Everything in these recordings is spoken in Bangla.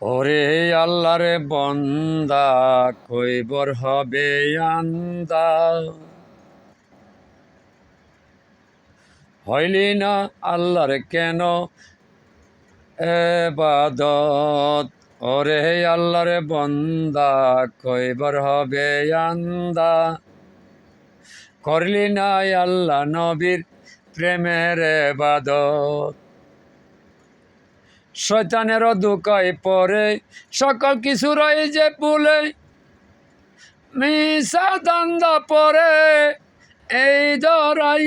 ওরে আল্লাহরে বন্দা কইবর হবে আন্দা। হইলি না আল্লাহর কেন এবাদত? ওরে আল্লাহরে বন্দা কইবর হবে আন্দা। করলি না আল্লাহ নবীর প্রেমের এবাদত? শয়তানেরও দুকায় পরে সকল কিছু রয়ে যে পুলে, মিশা দান্দা পরে এই দরাই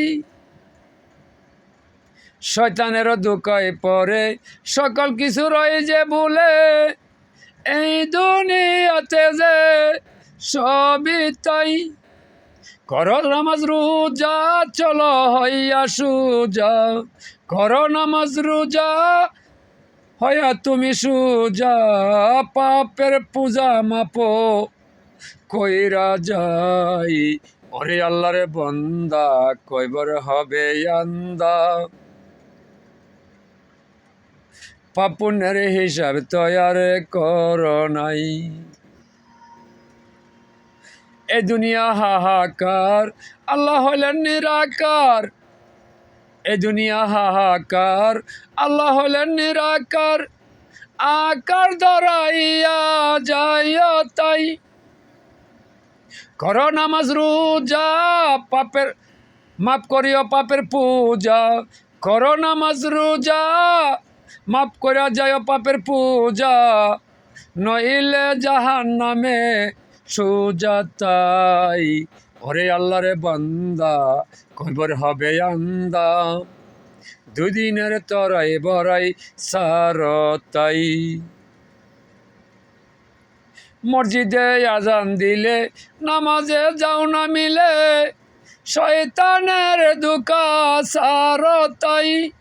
শয়তানেরও দুকায় পরে সকল কিছু রয়ে যে বলে এই দুনিয়াতে যে সবই তাই। কর নামাজ রোজা, চলো হইয়া সুজা। কর নামাজ রোজা হইয়া তুমি সুজা পাপের পূজা মাপো, কইরা যাই। ওরে আল্লাহরে বন্দা কইবর হবে আন্দা। পাপুনের হিসাব তৈয়ার কর নাই। এ দুনিয়া হাহাকার, আল্লাহ হলেন নিরাকার। এ দুনিয়া হাহাকার, আল্লাহ হলেন নিরাকার। আকার ধরাইয়া যাইয়া তাই। কর নামাজ, রোজা, পাপের, মাফ করিও পাপের পূজা। কর নামাজ, রোজা, মাফ করিয়া যাইও পাপের পূজা। নইলে জাহান নামে সুজাতাই ওরে আল্লাহরে বান্দা, কবর হবে আন্দা। দুদিনের তরাই বরাই সারতাই। মসজিদে আজান দিলে, নামাজে যাও না মিলে, শয়তানের দুকা সারতাই।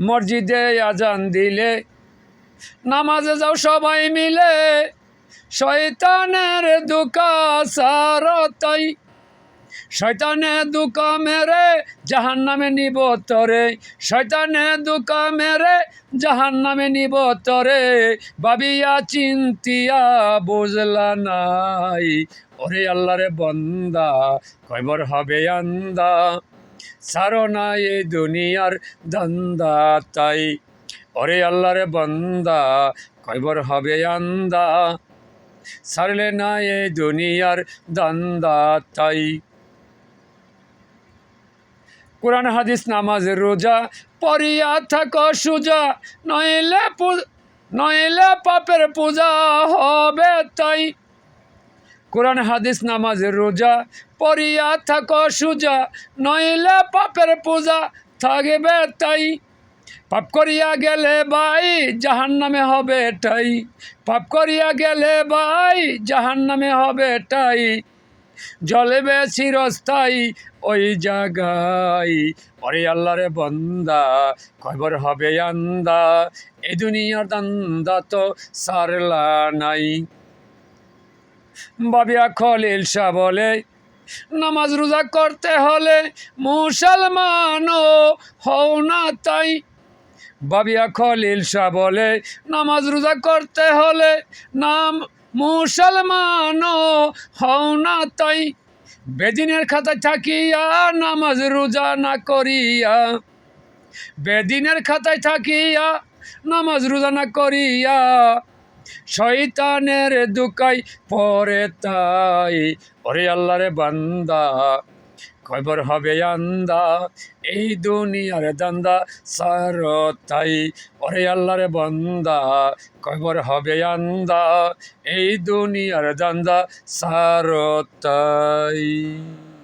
মসজিদে আজান দিলে, নামাজে যাও সবাই মিলে শয়তানের দুকা সারতাই। শয়তানে দুকা মেরে জাহান নামে নিব তরে। শয়তানে দুকা মেরে জাহান নামে নিব তরে। বাবিয়া চিন্তিয়া বুঝলা নাই। ওরে আল্লাহরে বন্দা কয়বর হবে আন্দা। সারো না এই দুনিয়ার দন্দা তাই। ওরে আল্লাহরে বন্দা কয়বর হবে আন্দা। সারলে না এই দুনিয়ার দন্দা তাই। কোরআন, হাদিস, নামাজ, রোজা পরিয়া থাক সুজা, নইলে নইলে পাপের পূজা হবে তাই। কোরআন, হাদিস, নামাজ, রোজা পরিয়া থাক সুজা, নইলে পাপের পূজা থাকবে তাই। পাপ করিয়া গেলে ভাই জাহান নামে হবে এটাই। পাপ করিয়া গেলে ভাই জাহান নামে হবে এটাই। জলেবে চিরস্থায়ী ওই জায়গায় ওরে আল্লাহরে বন্দা খবর হবে আন্দা। এ দুনিয়ার দান্দা তো সারলা নাই। বাবিয়া খলিল শাহ বলে, নামাজ রোজা করতে হলে মুসলমানও হও না তাই। বাবিয়া খলিল শাহ বলে, নামাজ রোজা করতে হলে নাম মুসলমানও হও না তাই। বেদিনের খাতায় থাকিয়া নামাজ রোজা না করিয়া, বেদিনের খাতায় থাকিয়া নামাজ রোজা না করিয়া, শয়তানের দুকাই পরে তাই। ওরে আল্লাহরে বান্দা কয়বর হবে আন্দা, এই দুনিয়ার দান্দা সার তাই ওরে আল্লাহরে বন্দা। কয়বর হবে আন্দা, এই দুনিয়ার দান্দা সার তাই